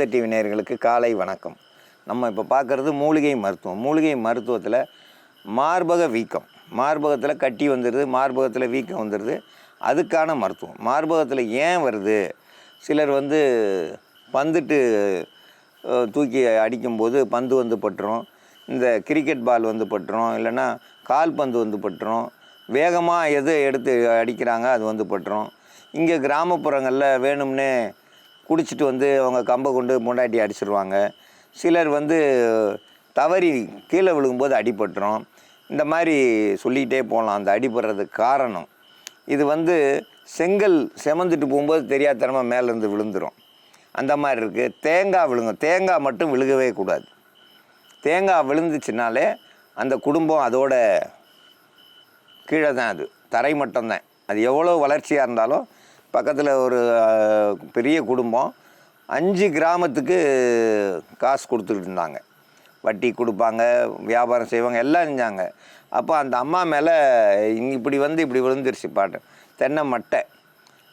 ஆனந்த TV நேயர்களுக்கு காலை வணக்கம். நம்ம இப்போ பார்க்குறது மூலிகை மருத்துவம். மூலிகை மருத்துவத்தில் மார்பக வீக்கம். மார்பகத்தில் கட்டி வந்துடுது மார்பகத்தில் வீக்கம் வந்துடுது அதுக்கான மருத்துவம். மார்பகத்தில் ஏன் வருது? சிலர் வந்து பந்துட்டு தூக்கி அடிக்கும்போது பந்து வந்து பட்டுரும். இந்த கிரிக்கெட் பால் வந்து பட்டுரும். இல்லைன்னா கால் பந்து வந்து பட்டுரும். வேகமாக எது எடுத்து அடிக்கிறாங்க அது வந்து பட்டுரும். இங்கே கிராமப்புறங்களில் வேணும்னே குடிச்சிட்டு வந்து அவங்க கம்பை கொண்டு முண்டாட்டி அடிச்சிருவாங்க. சிலர் வந்து தவறி கீழே விழுகும்போது அடிபட்டுரும். இந்த மாதிரி சொல்லிக்கிட்டே போகலாம். அந்த அடிபடுறதுக்கு காரணம். இது வந்து செங்கல் செமந்துட்டு போகும்போது தெரியாதனமாக மேலேருந்து விழுந்துடும் அந்த மாதிரி இருக்குது தேங்காய் விழுங்கும் தேங்காய் மட்டும் விழுகவே கூடாது. தேங்காய் விழுந்துச்சுனாலே அந்த குடும்பம் அதோட கீழே தான் அது. தரை மட்டும்தான். அது எவ்வளோ வளர்ச்சியாக இருந்தாலும் பக்கத்தில் ஒரு பெரிய குடும்பம். அஞ்சு கிராமத்துக்கு காசு கொடுத்துட்டு இருந்தாங்க. வட்டி கொடுப்பாங்க வியாபாரம் செய்வாங்க எல்லாம் செஞ்சாங்க. அப்போ அந்த அம்மா மேலே இப்படி வந்து இப்படி விழுந்துருச்சு பாட்டு. தென்னை மட்டை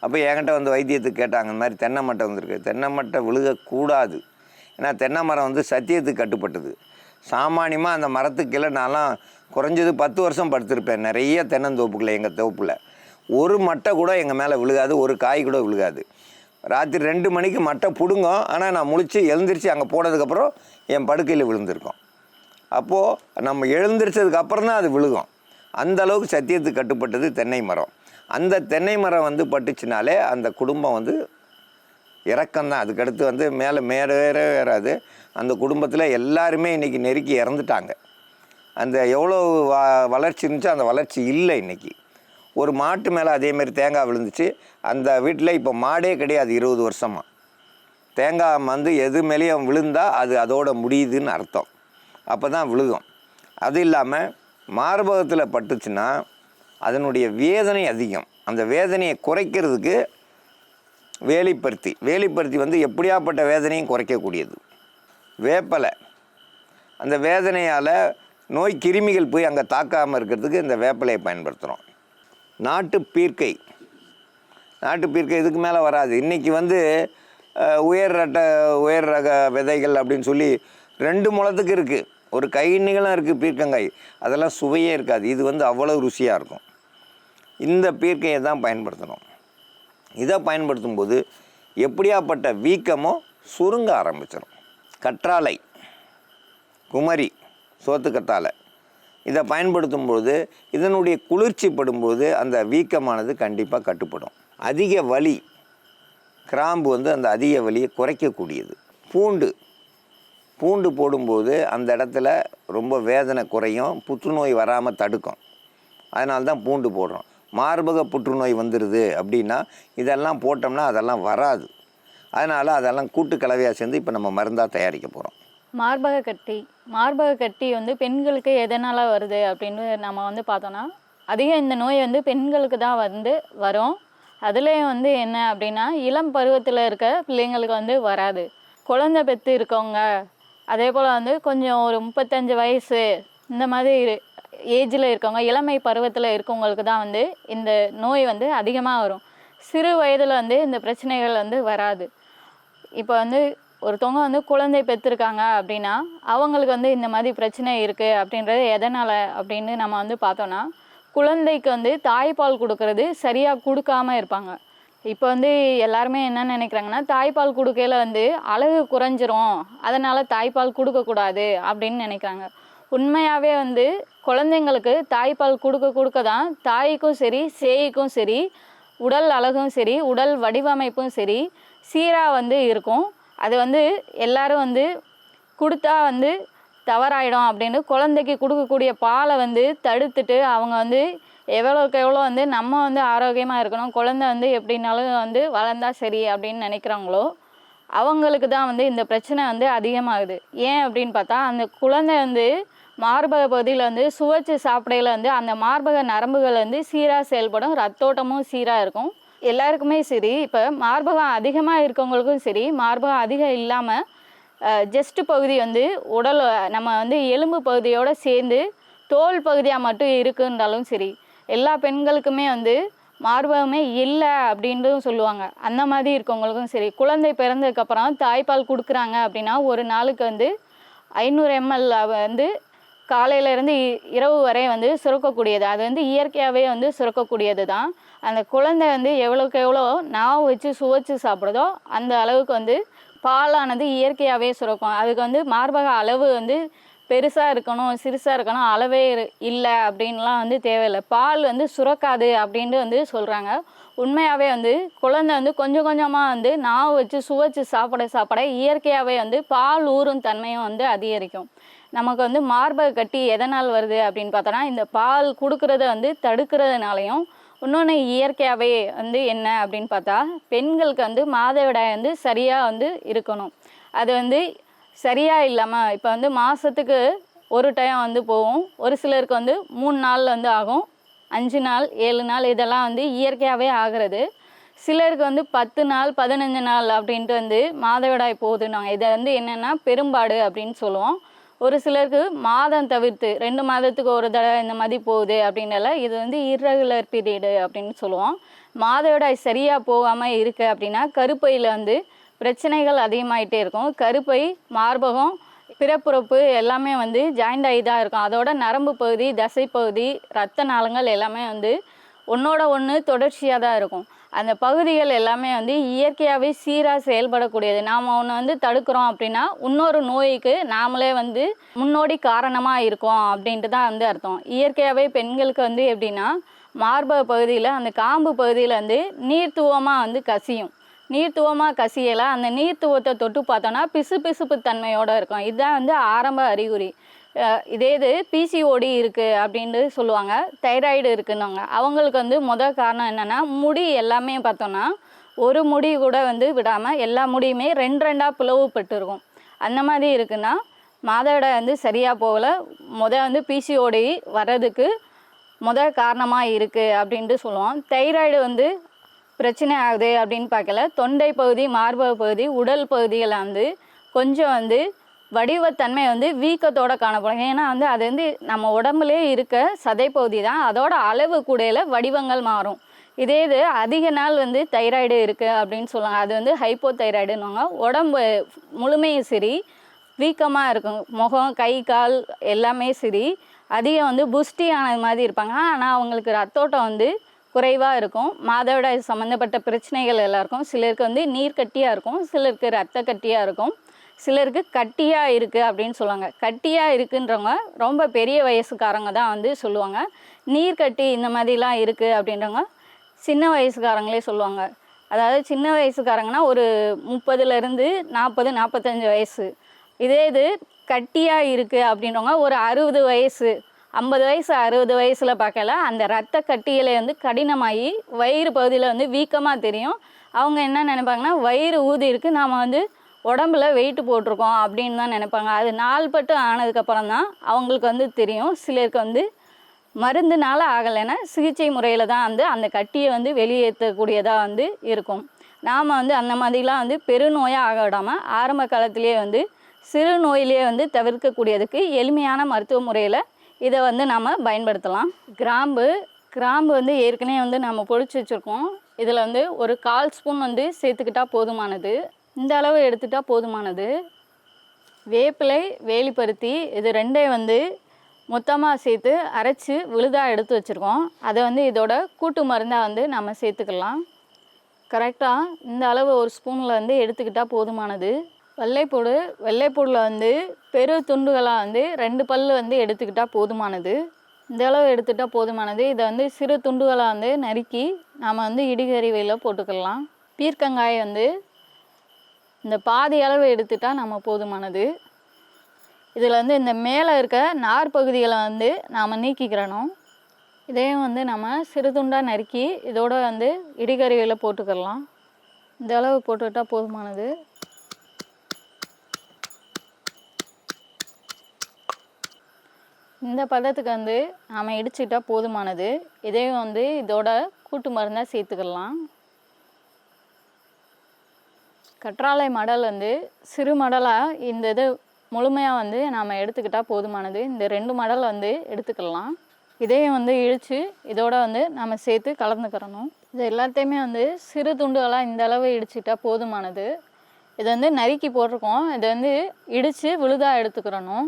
அப்போ என்கிட்ட வந்து வைத்தியத்துக்கு கேட்டாங்க இந்த மாதிரி தென்னை மட்டை வந்திருக்கு. தென்னை மட்டை விழுகக்கூடாது. ஏன்னா தென்னை மரம் வந்து சத்தியத்துக்கு கட்டுப்பட்டது. சாமானியமாக அந்த மரத்துக்கு கீழே நான்லாம் குறைஞ்சது பத்து வருஷம் படுத்திருப்பேன். நிறைய தென்னந்தோப்புக்களை எங்கள் தோப்பில். ஒரு மட்டை கூட எங்கள் மேலே விழுகாது ஒரு காய் கூட விழுகாது. ராத்திரி ரெண்டு மணிக்கு மட்டை பிடுங்கும். ஆனால் நான் முழிச்சு எழுந்திரிச்சு அங்கே போனதுக்கப்புறம் என் படுக்கையில் விழுந்திருக்கோம். அப்போது நம்ம எழுந்திரிச்சதுக்கு அப்புறம் தான் அது விழுகும். அந்த அளவுக்கு சத்தியத்துக்கு கட்டுப்பட்டது தென்னை மரம். அந்த தென்னை மரம் வந்து பட்டுச்சுனாலே அந்த குடும்பம் வந்து இறக்கம்தான் அதுக்கடுத்து வந்து மேலே மேலே வேறாது அந்த குடும்பத்தில் எல்லாருமே இன்றைக்கி நெருக்கி இறந்துட்டாங்க. அந்த எவ்வளோ வ வளர்ச்சி இருந்துச்சோ அந்த வளர்ச்சி இல்லை இன்றைக்கி ஒரு மாட்டு மேலே அதேமாரி தேங்காய் விழுந்துச்சு. அந்த வீட்டில் இப்போ மாடே கிடையாது இருபது வருஷமாக தேங்காய் வந்து எது மேலேயும் விழுந்தால் அது அதோட முடியுதுன்னு அர்த்தம். அப்போ தான் விழுகும். அது இல்லாமல் மார்பகத்தில் பட்டுச்சுன்னா அதனுடைய வேதனை அதிகம். அந்த வேதனையை குறைக்கிறதுக்கு வேலிப்பருத்தி. வேலிப்பருத்தி வந்து எப்படியாப்பட்ட வேதனையும் குறைக்கக்கூடியது. வேப்பலை. அந்த வேதனையால் நோய் கிருமிகள் போய் அங்கே தாக்காமல் இருக்கிறதுக்கு இந்த வேப்பலையை பயன்படுத்துகிறோம் நாட்டு பீர்க்கை. நாட்டு பீர்க்கை இதுக்கு மேலே வராது. இன்றைக்கி வந்து உயர் ரட்ட உயர் ரக விதைகள் அப்படின்னு சொல்லி ரெண்டு முளத்துக்கு இருக்குது ஒரு கை நீளம் இருக்குது பீர்க்கங்காய் அதெல்லாம் சுவையே இருக்காது. இது வந்து அவ்வளோ ருசியாக இருக்கும். இந்த பீர்க்கையை தான் பயன்படுத்தணும். இதை பயன்படுத்தும் போது எப்படியாப்பட்ட வீக்கமோ சுருங்க ஆரம்பிச்சிடும் கற்றாழை குமரி சோத்துக்கத்தாழை இதை பயன்படுத்தும் பொழுது இதனுடைய குளிர்ச்சி படும்போது அந்த வீக்கமானது கண்டிப்பாக கட்டுப்படும். அதிக வலி கிராம்பு வந்து அந்த அதிக வலியை குறைக்கக்கூடியது. பூண்டு பூண்டு போடும்போது அந்த இடத்துல ரொம்ப வேதனை குறையும் புற்றுநோய் வராமல் தடுக்கும். அதனால தான் பூண்டு போடுறோம். மார்பக புற்றுநோய் வந்துடுது அப்படின்னா இதெல்லாம் போட்டோம்னா அதெல்லாம் வராது. அதனால் அதெல்லாம் கூட்டு கலவையாக சேர்ந்து இப்போ நம்ம மருந்தாக தயாரிக்க போகிறோம் மார்பக கட்டி மார்பக கட்டி வந்து பெண்களுக்கு எதனால் வருது அப்படின்னு நம்ம வந்து பார்த்தோன்னா அதிகம் இந்த நோய் வந்து பெண்களுக்கு தான் வந்து வரும். அதுலேயும் வந்து என்ன அப்படின்னா இளம் பருவத்தில் இருக்க பிள்ளைங்களுக்கு வந்து வராது. குழந்தை பெற்று இருக்கவங்க அதே போல் வந்து கொஞ்சம் ஒரு முப்பத்தஞ்சு வயசு இந்த மாதிரி ஏஜில் இருக்கவங்க இளமை பருவத்தில் இருக்கவங்களுக்கு தான் வந்து இந்த நோய் வந்து அதிகமாக வரும். சிறு வயதில் வந்து இந்த பிரச்சனைகள் வந்து வராது. இப்போ வந்து ஒருத்தவங்க வந்து குழந்தை பெற்றிருக்காங்க அப்படின்னா அவங்களுக்கு வந்து இந்த மாதிரி பிரச்சனை இருக்குது அப்படின்றது எதனால் அப்படின்னு நம்ம வந்து பார்த்தோன்னா குழந்தைக்கு வந்து தாய்ப்பால் கொடுக்கறது சரியாக கொடுக்காம இருப்பாங்க. இப்போ வந்து எல்லாருமே என்ன நினைக்கிறாங்கன்னா தாய்ப்பால் கொடுக்கையில வந்து அழகு குறைஞ்சிரும் அதனால் தாய்ப்பால் கொடுக்கக்கூடாது அப்படின்னு நினைக்கிறாங்க. உண்மையாகவே வந்து குழந்தைங்களுக்கு தாய்ப்பால் கொடுக்க கொடுக்க தான் தாய்க்கும் சரி சேய்க்கும் சரி உடல் அழகும் சரி உடல் வடிவமைப்பும் சரி சீராக வந்து இருக்கும். அது வந்து எல்லாரும் வந்து கொடுத்தா வந்து தவறாயிடும் அப்படின்னு குழந்தைக்கு கொடுக்கக்கூடிய பாலை வந்து தடுத்துட்டு அவங்க வந்து எவ்வளோக்கு எவ்வளோ வந்து நம்ம வந்து ஆரோக்கியமாக இருக்கணும் குழந்தை வந்து எப்படின்னாலும் வந்து வளர்ந்தா சரி அப்படின்னு நினைக்கிறாங்களோ அவங்களுக்கு தான் வந்து இந்த பிரச்சனை வந்து அதிகமாகுது. ஏன் அப்படின்னு பார்த்தா அந்த குழந்தை வந்து மார்பக பகுதியில் வந்து சுவைச்சு சாப்பிடையில் வந்து அந்த மார்பக நரம்புகள் வந்து சீராக செயல்படும் ரத்தோட்டமும் சீராக இருக்கும். எல்லாருக்குமே சரி இப்போ மார்பகம் அதிகமாக இருக்கவங்களுக்கும் சரி மார்பகம் அதிகம் இல்லாமல் ஜஸ்ட் பகுதி வந்து உடல் நம்ம வந்து எலும்பு பகுதியோடு சேர்ந்து தோல் பகுதியாக மட்டும் இருக்குன்றாலும் சரி எல்லா பெண்களுக்குமே வந்து மார்பகமே இல்லை அப்படின்றதும் சொல்லுவாங்க. அந்த மாதிரி இருக்கவங்களுக்கும் சரி குழந்தை பிறந்ததுக்கப்புறம் தாய்ப்பால் கொடுக்குறாங்க அப்படின்னா ஒரு நாளுக்கு வந்து ஐநூறு எம்எல் வந்து காலையிலேருந்து இரவு வரை வந்து சுரக்கக்கூடியது. அது வந்து இயற்கையாகவே வந்து சுரக்கக்கூடியது தான் அந்த குழந்தை வந்து எவ்வளோக்கு எவ்வளோ நாவு வச்சு சுவைச்சு சாப்பிடுதோ அந்த அளவுக்கு வந்து பாலானது இயற்கையாகவே சுரக்கும். அதுக்கு வந்து மார்பக அளவு வந்து பெருசாக இருக்கணும் சிறுசாக இருக்கணும் அளவே இரு- இல்லை அப்படின்லாம் வந்து தேவையில்லை. பால் வந்து சுரக்காது அப்படின்ட்டு வந்து சொல்கிறாங்க உண்மையாகவே வந்து குழந்தை வந்து கொஞ்சம் கொஞ்சமாக வந்து நாவு வச்சு சுவைச்சு சாப்பிட சாப்பிட இயற்கையாகவே வந்து பால் ஊறும் தன்மையும் வந்து அதிகரிக்கும். நமக்கு வந்து மார்பக கட்டி எதனால் வருது அப்படின்னு பார்த்தோன்னா இந்த பால் கொடுக்கறத வந்து தடுக்கிறதுனாலையும் இன்னொன்று இயற்கையாகவே வந்து என்ன அப்படின்னு பார்த்தா பெண்களுக்கு வந்து மாதவிடாய் வந்து சரியாக வந்து இருக்கணும். அது வந்து சரியாக இல்லாமல் இப்போ வந்து மாதத்துக்கு ஒரு டைம் வந்து போகும். ஒரு சிலருக்கு வந்து மூணு நாள் வந்து ஆகும். அஞ்சு நாள் ஏழு நாள் இதெல்லாம் வந்து இயற்கையாகவே ஆகிறது. சிலருக்கு வந்து பத்து நாள் பதினஞ்சு நாள் அப்படின்ட்டு வந்து மாதவிடாய் போகுது. நாங்கள் இதை வந்து என்னென்னா பெரும்பாடு அப்படின்னு சொல்லுவோம். ஒரு சிலருக்கு மாதம் தவிர்த்து ரெண்டு மாதத்துக்கு ஒரு தடவை இந்த மாதிரி போகுது அப்படின்னால இது வந்து இரகுலர் பீரியடு அப்படின்னு சொல்லுவோம். மாதவிடாய் சரியாக போகாமல் இருக்குது அப்படின்னா கருப்பையில் வந்து பிரச்சனைகள் அதிகமாகிட்டே இருக்கும். கருப்பை மார்பகம் பிறப்புறப்பு எல்லாமே வந்து ஜாயிண்ட் ஆகி தான் இருக்கும். அதோட நரம்பு பகுதி தசை பகுதி ரத்த நாளங்கள் எல்லாமே வந்து ஒன்றோட ஒன்று தொடர்ச்சியாக தான் இருக்கும். அந்த பகுதிகள் எல்லாமே வந்து இயற்கையாகவே சீராக செயல்படக்கூடியது. நாம் ஒன்று வந்து தடுக்கிறோம் அப்படின்னா இன்னொரு நோய்க்கு நாமளே வந்து முன்னோடி காரணமாக இருக்கோம் அப்படின்ட்டு தான் வந்து அர்த்தம். இயற்கையாகவே பெண்களுக்கு வந்து எப்படின்னா மார்பக பகுதியில் அந்த காம்பு பகுதியில் வந்து நீர்த்துவமாக வந்து கசியும். நீர்த்துவமாக கசியலை அந்த நீர்த்துவத்தை தொட்டு பார்த்தோன்னா பிசு பிசுப்பு தன்மையோடு இருக்கும். இதுதான் வந்து ஆரம்ப அறிகுறி. இதே இது பிசிஓடி இருக்குது அப்படின்ட்டு சொல்லுவாங்க. தைராய்டு இருக்குன்னுவாங்க. அவங்களுக்கு வந்து முதல் காரணம் என்னென்னா முடி எல்லாமே பார்த்தோன்னா ஒரு முடி கூட வந்து விடாமல் எல்லா முடியுமே ரெண்டு ரெண்டாக பிளவுபட்டுருக்கும் அந்த மாதிரி இருக்குன்னா மாதவிடாய் வந்து சரியாக போகல. முத வந்து பிசிஓடி வர்றதுக்கு முத காரணமாக இருக்குது அப்படின்ட்டு சொல்லுவோம். தைராய்டு வந்து பிரச்சனை ஆகுது அப்படின்னு பார்க்கல. தொண்டை பகுதி மார்பக பகுதி உடல் பகுதிகளை வந்து கொஞ்சம் வந்து வடிவத்தன்மை வந்து வீக்கத்தோட காணப்படும். ஏன்னா வந்து அது வந்து நம்ம உடம்புலே இருக்க சதை பகுதி தான். அதோட அளவு கூடையில் வடிவங்கள் மாறும். இதே இது அதிக நாள் வந்து தைராய்டு இருக்குது அப்படின்னு சொல்லுவாங்க. அது வந்து ஹைப்போ தைராய்டுன்னுவாங்க உடம்பு முழுமையும் சரி வீக்கமாக இருக்கும். முகம் கை கால் எல்லாமே சரி அதிகம் வந்து புஷ்டியானது மாதிரி இருப்பாங்க. ஆனால் அவங்களுக்கு ரத்தோட்டம் வந்து குறைவாக இருக்கும். மாதவிடாய் சம்மந்தப்பட்ட பிரச்சனைகள் எல்லாருக்கும் சிலருக்கு வந்து நீர் கட்டியாக இருக்கும் சிலருக்கு ரத்த கட்டியாக இருக்கும் சிலருக்கு கட்டியாக இருக்குது அப்படின்னு சொல்லுவாங்க. கட்டியாக இருக்குன்றவங்க ரொம்ப பெரிய வயசுக்காரங்க தான் வந்து சொல்லுவாங்க. நீர் கட்டி இந்த மாதிரிலாம் இருக்குது அப்படின்றவங்க சின்ன வயசுக்காரங்களே சொல்லுவாங்க. அதாவது சின்ன வயசுக்காரங்கன்னா ஒரு முப்பதுலேருந்து நாற்பது நாற்பத்தஞ்சு வயசு. இதே இது கட்டியாக இருக்குது அப்படின்றவங்க ஒரு அறுபது வயசு. ஐம்பது வயசு அறுபது வயசில் பார்க்கல. அந்த ரத்த கட்டிகளை வந்து கடினமாகி வயிறு பகுதியில் வந்து வீக்கமாக தெரியும். அவங்க என்ன நினைப்பாங்கன்னா வயிறு ஊதி இருக்குது நாம் வந்து உடம்புல வெயிட் போட்டிருக்கோம் அப்படின்னு தான் நினைப்பாங்க. அது நாள்பட்டு ஆனதுக்கப்புறம் தான் அவங்களுக்கு வந்து தெரியும். சிலருக்கு வந்து மருந்துனால ஆகலைன்னா சிகிச்சை முறையில் தான் வந்து அந்த கட்டியை வந்து வெளியேற்றக்கூடியதாக வந்து இருக்கும். நாம் வந்து அந்த மாதிரிலாம் வந்து பெருநோயாக ஆக விடாமல் ஆரம்ப காலத்திலேயே வந்து சிறு நோயிலேயே வந்து தவிர்க்கக்கூடியதுக்கு எளிமையான மருத்துவ முறையில் இதை வந்து நாம் பயன்படுத்தலாம். கிராம்பு கிராம்பு வந்து ஏற்கனவே வந்து நம்ம பொடிச்சு வச்சுருக்கோம். இதில் வந்து ஒரு கால் ஸ்பூன் வந்து சேர்த்துக்கிட்டா போதுமானது. இந்த அளவு எடுத்துட்டால் போதுமானது. வேப்பிலை வேலிப்பருத்தி இது ரெண்டையும் வந்து மொத்தமாக சேர்த்து அரைச்சி விழுதாக எடுத்து வச்சுருக்கோம். அதை வந்து இதோட கூட்டு மருந்தாக வந்து நம்ம சேர்த்துக்கலாம். கரெக்டாக இந்த அளவு ஒரு ஸ்பூனில் வந்து எடுத்துக்கிட்டால் போதுமானது. வெள்ளைப்பூடு வெள்ளைப்பூடில் வந்து பெரு துண்டுகளாக வந்து ரெண்டு பல் வந்து எடுத்துக்கிட்டால் போதுமானது. இந்த அளவு எடுத்துட்டால் போதுமானது. இதை வந்து சிறு துண்டுகளாக வந்து நறுக்கி நாம் வந்து இடிகறிவையில் போட்டுக்கலாம். பீர்க்கங்காய் வந்து இந்த பாதி அளவு எடுத்துட்டால் நம்ம போதுமானது. இதில் வந்து இந்த மேலே இருக்க நார் பகுதிகளை வந்து நாம் நீக்கிக்கிறணும் இதையும் வந்து நம்ம சிறு துண்டாக நறுக்கி இதோட வந்து இடிகறிவையில் போட்டுக்கலாம். இந்த அளவு போட்டுக்கிட்டால் போதுமானது. இந்த பதத்துக்கு வந்து நாம் இடிச்சுக்கிட்டா போதுமானது. இதையும் வந்து இதோட கூட்டு மருந்தாக சேர்த்துக்கலாம். கற்றாழை மடல் வந்து சிறு மடலாக இந்த இது முழுமையாக வந்து நாம் எடுத்துக்கிட்டால் போதுமானது. இந்த ரெண்டு மடல் வந்து எடுத்துக்கலாம். இதையும் வந்து இழித்து இதோட வந்து நம்ம சேர்த்து கலந்துக்கிறணும். இது எல்லாத்தையுமே வந்து சிறு துண்டுகளாக இந்த அளவு இடிச்சிட்டா போதுமானது. இது வந்து நறுக்கி போட்டிருக்கோம். இதை வந்து இடித்து விழுதாக எடுத்துக்கிறணும்.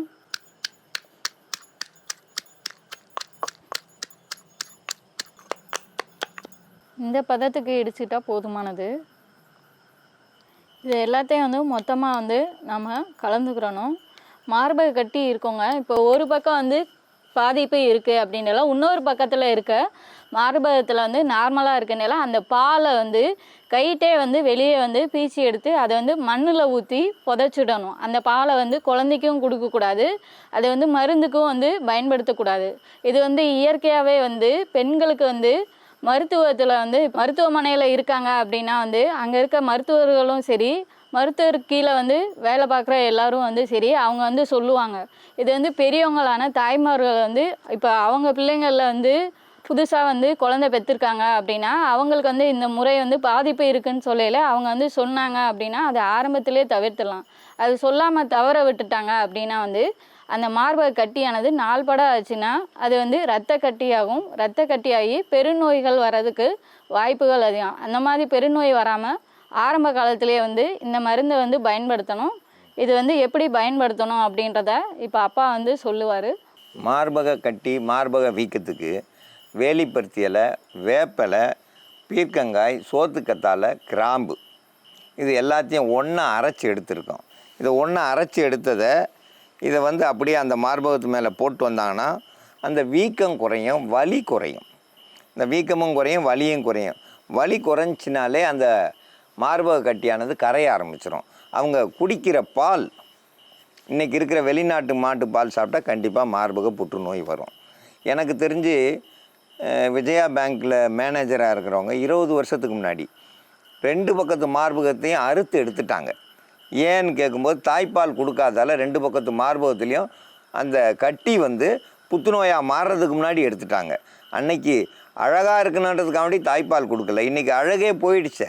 இந்த பதத்துக்கு இடிச்சிட்டா போதுமானது. இது எல்லாத்தையும் வந்து மொத்தமாக வந்து நம்ம கலந்துக்கிறணும். மார்பக கட்டி இருக்கோங்க. இப்போ ஒரு பக்கம் வந்து பாதிப்பு இருக்குது அப்படின்னால இன்னொரு பக்கத்தில் இருக்க மார்பகத்தில் வந்து நார்மலாக இருக்கனால அந்த பாலை வந்து கைட்டே வந்து வெளியே வந்து பீச்சி எடுத்து அதை வந்து மண்ணில் ஊற்றி புதைச்சிடணும். அந்த பாலை வந்து குழந்தைக்கும் கொடுக்கக்கூடாது அதை வந்து மருந்துக்கும் வந்து பயன்படுத்தக்கூடாது. இது வந்து இயற்கையாகவே வந்து பெண்களுக்கு வந்து மருத்துவத்தில் வந்து மருத்துவமனையில் இருக்காங்க அப்படின்னா வந்து அங்கே இருக்க மருத்துவர்களும் சரி மருத்துவர் கீழே வந்து வேலை பார்க்குற எல்லாரும் வந்து சரி அவங்க வந்து சொல்லுவாங்க. இது வந்து பெரியவங்களான தாய்மார்கள் வந்து இப்போ அவங்க பிள்ளைங்களில் வந்து புதுசாக வந்து குழந்தை பெற்றிருக்காங்க அப்படின்னா அவங்களுக்கு வந்து இந்த முறை வந்து பாதிப்பு இருக்குன்னு சொல்லல அவங்க வந்து சொன்னாங்க அப்படின்னா அதை ஆரம்பத்திலே தவிர்த்துடலாம். அது சொல்லாமல் தவற விட்டுட்டாங்க அப்படின்னா வந்து அந்த மார்பக கட்டியானது நாள்பட ஆச்சுன்னா அது வந்து இரத்த கட்டியாகும். இரத்த கட்டியாகி பெருநோய்கள் வர்றதுக்கு வாய்ப்புகள் அதிகம். அந்த மாதிரி பெருநோய் வராமல் ஆரம்ப காலத்திலேயே வந்து இந்த மருந்தை வந்து பயன்படுத்தணும். இது வந்து எப்படி பயன்படுத்தணும் அப்படின்றத இப்போ அப்பா வந்து சொல்லுவார். மார்பக கட்டி மார்பக வீக்கத்துக்கு வேலிப்பருத்தி இலை வேப்பலை பீர்க்கங்காய் சோத்துக்கத்தால கிராம்பு. இது எல்லாத்தையும் ஒன்றா அரைச்சி எடுத்திருக்கோம். இதை ஒன்றா அரைச்சி எடுத்ததை இதை வந்து அப்படியே அந்த மார்பகத்து மேலே போட்டு வந்தாங்கன்னா அந்த வீக்கம் குறையும் வலி குறையும். இந்த வீக்கமும் குறையும் வலியும் குறையும். வலி குறைஞ்சினாலே அந்த மார்பக கட்டியானது கரைய ஆரம்பிச்சிடும் அவங்க குடிக்கிற பால் இன்றைக்கி இருக்கிற வெளிநாட்டு மாட்டு பால் சாப்பிட்டா கண்டிப்பாக மார்பக புற்றுநோய் வரும். எனக்கு தெரிஞ்சு விஜயா பேங்க்கில் மேனேஜராக இருக்கிறவங்க இருபது வருஷத்துக்கு முன்னாடி ரெண்டு பக்கத்து மார்பகத்தையும் அறுத்து எடுத்துட்டாங்க. ஏன்னு கேட்கும்போது தாய்ப்பால் கொடுக்காதால ரெண்டு பக்கத்து மார்பகத்துலேயும் அந்த கட்டி வந்து புத்துநோயாக மாறுறதுக்கு முன்னாடி எடுத்துட்டாங்க. அன்னைக்கு அழகாக இருக்குன்றதுக்காண்டி தாய்ப்பால் கொடுக்கல. இன்றைக்கி அழகே போயிடுச்சே.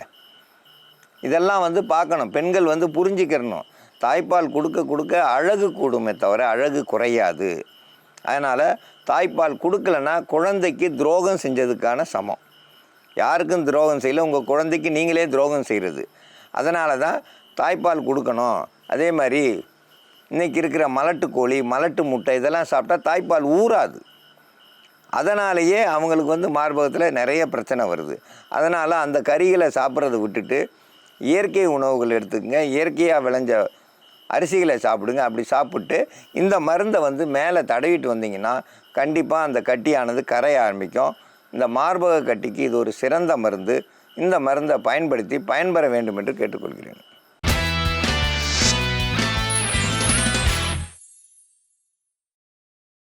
இதெல்லாம் வந்து பார்க்கணும். பெண்கள் வந்து புரிஞ்சுக்கிறணும். தாய்ப்பால் கொடுக்க கொடுக்க அழகு கூடுமே தவிர அழகு குறையாது. அதனால் தாய்ப்பால் கொடுக்கலன்னா குழந்தைக்கு துரோகம் செஞ்சதுக்கான சமம். யாருக்கும் துரோகம் செய்யல. உங்கள் குழந்தைக்கு நீங்களே துரோகம் செய்கிறது அதனால தான் தாய்ப்பால் கொடுக்கணும். அதே மாதிரி இன்றைக்கி இருக்கிற மலட்டு கோழி மலட்டு முட்டை இதெல்லாம் சாப்பிட்டா தாய்ப்பால் ஊறாது. அதனாலேயே அவங்களுக்கு வந்து மார்பகத்தில் நிறைய பிரச்சனை வருது. அதனால் அந்த கறிகளை சாப்பிட்றத விட்டுட்டு இயற்கை உணவுகள் எடுத்துக்கங்க. இயற்கையாக விளைஞ்ச அரிசிகளை சாப்பிடுங்க. அப்படி சாப்பிட்டு இந்த மருந்தை வந்து மேலே தடவிட்டு வந்தீங்கன்னா கண்டிப்பாக அந்த கட்டியானது கரைய ஆரம்பிக்கும். இந்த மார்பக கட்டிக்கு இது ஒரு சிறந்த மருந்து. இந்த மருந்தை பயன்படுத்தி பயன்பெற வேண்டும் என்று கேட்டுக்கொள்கிறேன்.